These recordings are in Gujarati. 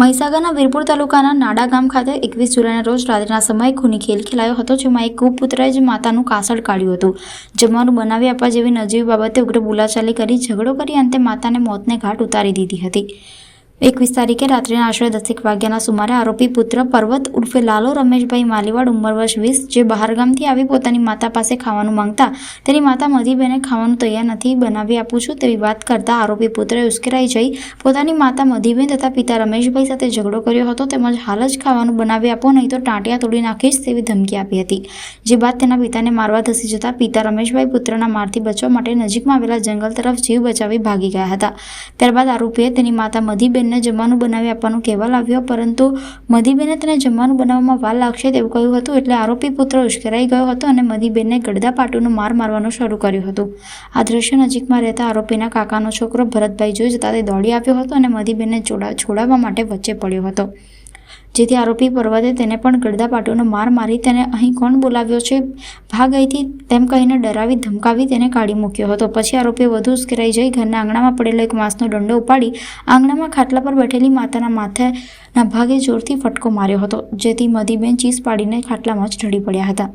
મહીસાગરના વીરપુર તાલુકાના નાડા ગામ ખાતે એકવીસ જુલાઈના રોજ રાત્રિના સમયે ખૂની ખેલ ખેલાયો હતો, જેમાં એક કુપુત્રએ જ માતાનું કાસળ કાઢ્યું હતું. જમવાનું બનાવી આપવા જેવી નજીવી બાબતે ઉગ્ર બોલાચાલી કરી, ઝઘડો કરી, અંતે માતાને મોતને ઘાટ ઉતારી દીધી હતી. એકવીસ તારીખે રાત્રિના આશરે દસેક વાગ્યાના સુમારે આરોપી પુત્ર પર્વત ઉર્ફે લાલો રમેશભાઈ માલીવાડ ઉંમર વર્ષ વીસ, જે બહારગામથી આવી પોતાની માતા પાસે ખાવાનું માંગતા તેની માતા મધીબેને ખાવાનું તૈયાર નથી, બનાવી આપું છું તેવી વાત કરતા આરોપી પુત્રએ ઉશ્કેરાઈ જઈ પોતાની માતા મધીબેન તથા પિતા રમેશભાઈ સાથે ઝઘડો કર્યો હતો તેમજ હાલ જ ખાવાનું બનાવી આપો, નહીં તો ટાંટિયા તોડી નાખીશ તેવી ધમકી આપી હતી. જે બાદ તેના પિતાને મારવા ધસી જતા પિતા રમેશભાઈ પુત્રના મારથી બચવા માટે નજીકમાં આવેલા જંગલ તરફ જીવ બચાવી ભાગી ગયા હતા. ત્યારબાદ આરોપીએ તેની માતા મધીબેનને જમવાનું બનાવી આપવાનું કહેવા લાવ્યો પરંતુ મધીબેને તેને જમવાનું બનાવવામાં વાર લાગશે તેવું કહ્યું હતું, એટલે આરોપી પુત્ર ઉશ્કેરાઈ ગયો હતો અને મધીબેનને ગડદા પાટુનો માર મારવાનું શરૂ કર્યું હતું. આ દ્રશ્ય નજીકમાં રહેતા આરોપીના કાકાનો છોકરો ભરતભાઈ જોઈ જતા તે દોડી આવ્યો હતો અને મધીબેનને છોડા છોડાવવા માટે વચ્ચે પડ્યો હતો. જેથી આરોપી પર્વતે તેને પણ ગડદા પાટુનો માર મારી તેને અહીં કોણ બોલાવ્યો છે? ભાગ અહીંથી તેમ કહીને ડરાવી ધમકાવી તેને કાઢી મૂક્યો હતો. પછી આરોપીએ વધુ ઉશ્કેરાઈ જઈ ઘરના આંગણામાં પડેલો એક માંસનો દંડો ઉપાડી આંગણામાં ખાટલા પર બેઠેલી માતાના માથેના ભાગે જોરથી ફટકો માર્યો હતો, જેથી મધીબેન ચીસ પાડીને ખાટલામાં જ ઢળી પડ્યા હતા.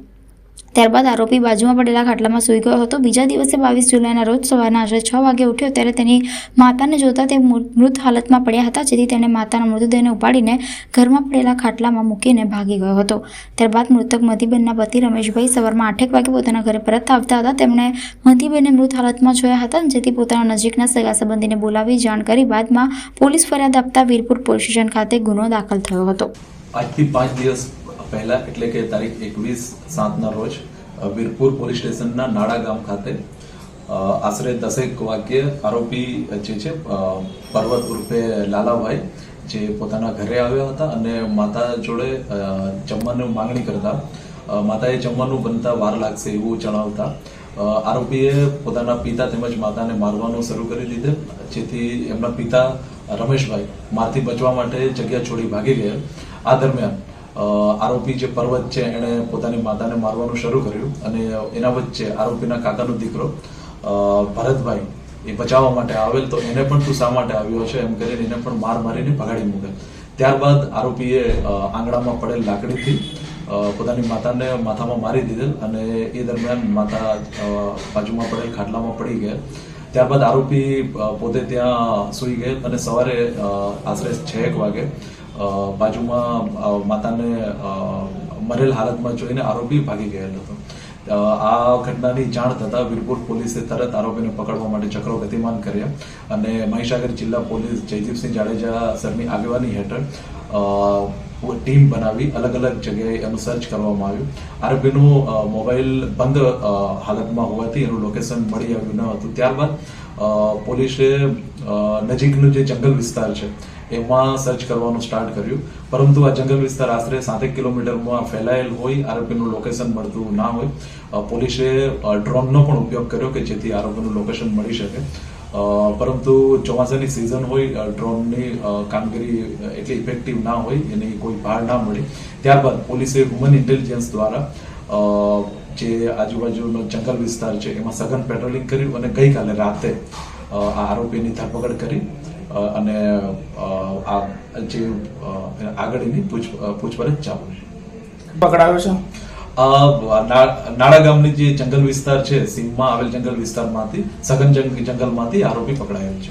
ત્યારબાદ આરોપી બાજુમાં પડેલા ખાટલામાં સૂઈ ગયો હતો. બીજા દિવસે બાવીસ જુલાઈના રોજ સવારના આશરે છ વાગે ઉઠ્યો ત્યારે તેની માતાને જોતા તે મૃત હાલતમાં પડ્યા હતા, જેથી તેણે માતાના મૃતદેહને ઉપાડીને ઘરમાં પડેલા ખાટલામાં મૂકીને ભાગી ગયો હતો. ત્યારબાદ મૃતક મધીબેનના પતિ રમેશભાઈ સવારમાં આઠેક વાગે પોતાના ઘરે પરત આવતા હતા. તેમણે મધીબેનને મૃત હાલતમાં જોયા હતા, જેથી પોતાના નજીકના સગા સંબંધીને બોલાવી જાણ કરી બાદમાં પોલીસ ફરિયાદ આપતા વીરપુર પોલીસ સ્ટેશન ખાતે ગુનો દાખલ થયો હતો. આજથી પાંચ દિવસ પહેલા, એટલે કે તારીખ એકવીસ સાતના રોજ વીરપુર પોલીસ સ્ટેશનના નાડા ગામ ખાતે આશરે દસેક વાગ્યે આરોપી જે છે પર્વત ઉર્ફે લાલાભાઈ, જે પોતાના ઘરે આવ્યા હતા અને માતા જોડે જમવાનું માંગણી કરતા માતાએ જમવાનું બનતા વાર લાગશે એવું જણાવતા આરોપીએ પોતાના પિતા તેમજ માતાને મારવાનું શરૂ કરી દીધે, જેથી એમના પિતા રમેશભાઈ મારથી બચવા માટે જગ્યા છોડી ભાગી ગયા. આ દરમિયાન આરોપી જે પર્વત છે, એણે પોતાની માતાને મારવાનું શરૂ કર્યું અને એના વચ્ચે આરોપીના કાકાનો દીકરો ભરતભાઈ, એ બચાવવા માટે આવેલ, તો એને પણ તું શા માટે આવ્યો છે? એમ કરીને એને પણ માર મારીને ભગાડી મૂકે. ત્યારબાદ આરોપીએ આંગણામાં પડેલ લાકડીથી પોતાની માતાને માથામાં મારી દીધેલ અને એ દરમિયાન માતા બાજુમાં પડેલ ખાટલામાં પડી ગયા ત્યારબાદ આરોપી પોતે ત્યાં સૂઈ ગયેલ અને સવારે આશરે છ એક વાગે બાજુમાં માતાને મરેલ હાલતમાં જોઈને આરોપી ભાગી ગયેલ હતો. આ ઘટનાની જાણ થતાં વીરપુર પોલીસે તરત આરોપીને પકડવા માટે ચક્રો ગતિમાન કર્યા અને મહીસાગર જિલ્લા પોલીસ જયદીપસિંહ જાડેજા સરની આગેવાની હેઠળ ટીમ બનાવી અલગ અલગ જગ્યાએ એનું સર્ચ કરવામાં આવ્યું. આરોપીનું મોબાઈલ બંધ હાલતમાં હોવાથી એનું લોકેશન મળી આવ્યું ન હતું. ત્યારબાદ પોલીસે નજીકનું જે જંગલ વિસ્તાર છે, એમાં સર્ચ કરવાનું સ્ટાર્ટ કર્યું. પરંતુ આ જંગલ વિસ્તાર આશરે સાતેક કિલોમીટરમાં ફેલાયેલ હોય, આરોપીનું લોકેશન મળતું ના હોય. પોલીસે ડ્રોનનો પણ ઉપયોગ કર્યો કે જેથી આરોપીનું લોકેશન મળી શકે. પરંતુ ચોમાસાની સિઝન હોય ડ્રોનની કામગીરી એટલી ઇફેક્ટિવ ના હોય, એની કોઈ ભાર ના મળી. ત્યારબાદ પોલીસે હ્યુમન ઇન્ટેલિજન્સ દ્વારા જે આજુબાજુનો જંગલ વિસ્તાર છે એમાં સઘન પેટ્રોલિંગ કર્યું અને ગઈકાલે રાતે આ આરોપીની ધરપકડ કરી અને આ જે આગળ આગળની પૂછ પૂછપરછ ચાલુ છે. પકડાયો છે? નાળા નાડા ગામની જે જંગલ વિસ્તાર છે સીમમાં આવેલ જંગલ વિસ્તારમાંથી સઘન જંગ- જંગલમાંથી આરોપી પકડાયેલ છે.